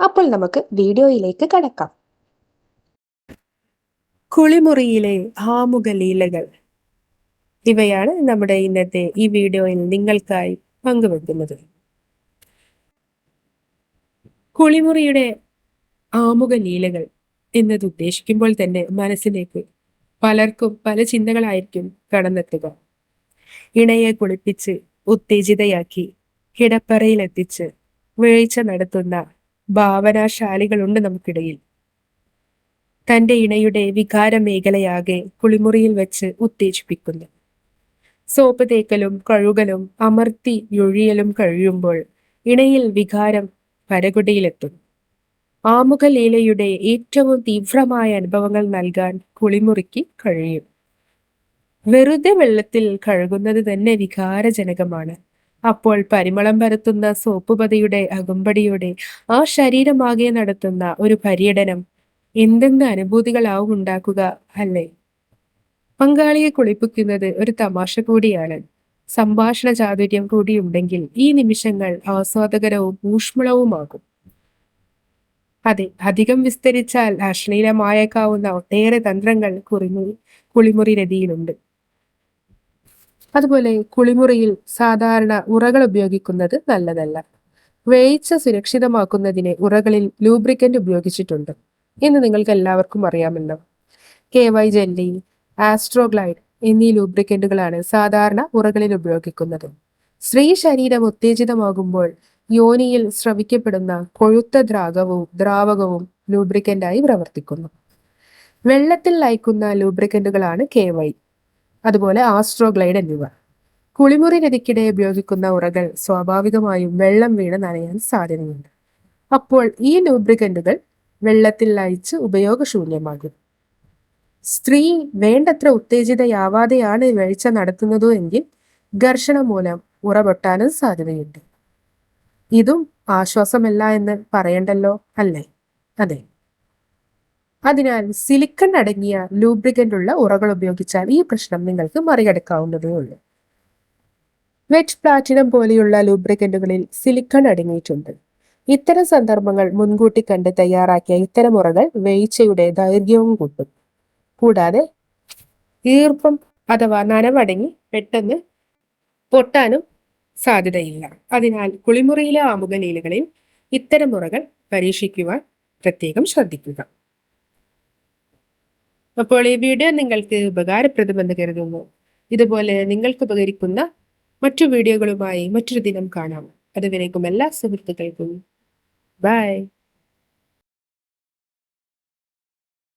അപ്പോൾ നമുക്ക് വീഡിയോയിലേക്ക് കടക്കാം. കുളിമുറിയിലെ ആമുഖ ലീലകൾ. ഇവയാണ് നമ്മുടെ ഇന്നത്തെ ഈ വീഡിയോയിൽ നിങ്ങൾക്കായി പങ്കുവെക്കുന്നത്. കുളിമുറിയുടെ ആമുഖ ലീലകൾ എന്നത് ഉദ്ദേശിക്കുമ്പോൾ തന്നെ മനസ്സിലേക്ക് പലർക്കും പല ചിന്തകളായിരിക്കും കടന്നെത്തുക. ഇണയെ കുളിപ്പിച്ച് ഉത്തേജിതയാക്കി കിടപ്പറയിലെത്തിച്ച് വീഴ്ച നടത്തുന്ന ഭാവനാശാലികളുണ്ട് നമുക്കിടയിൽ. തന്റെ ഇണയുടെ വികാര മേഖലയാകെ കുളിമുറിയിൽ വെച്ച് ഉത്തേജിപ്പിക്കുന്നു. സോപ്പ് തേക്കലും കഴുകലും അമർത്തി ഒഴിയലും കഴിയുമ്പോൾ ഇണയിൽ വികാരം പരകുടിയിലെത്തുന്നു ആമുഖ ലീലയുടെ ഏറ്റവും തീവ്രമായ അനുഭവങ്ങൾ നൽകാൻ കുളിമുറിക്ക് കഴിയും. വെറുതെ വെള്ളത്തിൽ കഴുകുന്നത് തന്നെ വികാരജനകമാണ്. അപ്പോൾ പരിമളം പരത്തുന്ന സോപ്പുപതിയുടെ അകമ്പടിയോടെ ആ ശരീരമാകെ നടത്തുന്ന ഒരു പര്യടനം എന്തെന്ന് അനുഭൂതികളാവും ഉണ്ടാക്കുക അല്ലേ? പങ്കാളിയെ കുളിപ്പിക്കുന്നത് ഒരു തമാശ കൂടിയാണ്. സംഭാഷണ ചാതുര്യം കൂടിയുണ്ടെങ്കിൽ ഈ നിമിഷങ്ങൾ ആസ്വാദകരവും ഊഷ്മളവുമാകും. അതെ അധികം വിസ്തരിച്ചാൽ അശ്ലീലമായേക്കാവുന്ന ഒട്ടേറെ തന്ത്രങ്ങൾ കുറിമു കുളിമുറി രതിയിലുണ്ട്. അതുപോലെ കുളിമുറിയിൽ സാധാരണ ഉറകൾ ഉപയോഗിക്കുന്നത് നല്ലതല്ല. വേയിച്ച സുരക്ഷിതമാക്കുന്നതിന് ഉറകളിൽ ലൂബ്രിക്കന്റ് ഉപയോഗിച്ചിട്ടുണ്ട് എന്ന് നിങ്ങൾക്ക് എല്ലാവർക്കും അറിയാമല്ലോ. കെ വൈ ജെല്ലി ആസ്ട്രോഗ്ലൈഡ് എന്നീ ലൂബ്രിക്കന്റുകളാണ് സാധാരണ ഉറകളിൽ ഉപയോഗിക്കുന്നത്. സ്ത്രീ ശരീരം ഉത്തേജിതമാകുമ്പോൾ യോനിയിൽ ശ്രവിക്കപ്പെടുന്ന കൊഴുത്ത ദ്രാവകവും ദ്രാവകവും ലൂബ്രിക്കന്റായി പ്രവർത്തിക്കുന്നു. വെള്ളത്തിൽ ലയിക്കുന്ന ലൂബ്രിക്കന്റുകളാണ് കെ വൈ. അതുപോലെ ആസ്ട്രോഗ്ലൈഡ് എന്നിവ. കുളിമുറി നദിക്കിടെ ഉപയോഗിക്കുന്ന ഉറകൾ സ്വാഭാവികമായും വെള്ളം വീണ് നനയാൻ സാധ്യതയുണ്ട്. അപ്പോൾ ഈ ലൂബ്രിക്കന്റുകൾ വെള്ളത്തിൽ ലയിച്ച് ഉപയോഗശൂന്യമാകും. സ്ത്രീ വേണ്ടത്ര ഉത്തേജിതയാവാതെയാണ് വീഴ്ച നടത്തുന്നതോ എങ്കിൽ ഘർഷണം മൂലം ഉറ പൊട്ടാനും സാധ്യതയുണ്ട്. ഇതും ആശ്വാസമല്ല എന്ന് പറയണ്ടല്ലോ അല്ലേ? അതെ. അതിനാൽ സിലിക്കൺ അടങ്ങിയ ലൂബ്രിക്കന്റ് ഉള്ള ഉറകൾ ഉപയോഗിച്ചാൽ ഈ പ്രശ്നം നിങ്ങൾക്ക് മറികടക്കാവുന്നതേ ഉള്ളൂ. വെറ്റ് പ്ലാറ്റിനം പോലെയുള്ള ലൂബ്രിക്കന്റുകളിൽ സിലിക്കൺ അടങ്ങിയിട്ടുണ്ട്. ഇത്തരം സന്ദർഭങ്ങൾ മുൻകൂട്ടി കണ്ട് തയ്യാറാക്കിയ ഇത്തരം ഉറകൾ വേഴ്ചയുടെ ദൈർഘ്യവും കൂട്ടും. കൂടാതെ ഈർപ്പം അഥവാ നനവടങ്ങി പെട്ടെന്ന് പൊട്ടാനും സാധ്യതയില്ല. അതിനാൽ കുളിമുറിയിലെ ആമുഖ ലീലകളിൽ ഇത്തരം മുറകൾ പരീക്ഷിക്കുവാൻ പ്രത്യേകം ശ്രദ്ധിക്കുക. അപ്പോൾ ഈ വീഡിയോ നിങ്ങൾക്ക് ഉപകാരപ്രദമെന്ന് കരുതുന്നു. ഇതുപോലെ നിങ്ങൾക്ക് ഉപകരിക്കുന്ന മറ്റു വീഡിയോകളുമായി മറ്റൊരു ദിനം കാണാം. അതുവരേക്കും എല്ലാ സുഹൃത്തുക്കൾക്കും. ബൈ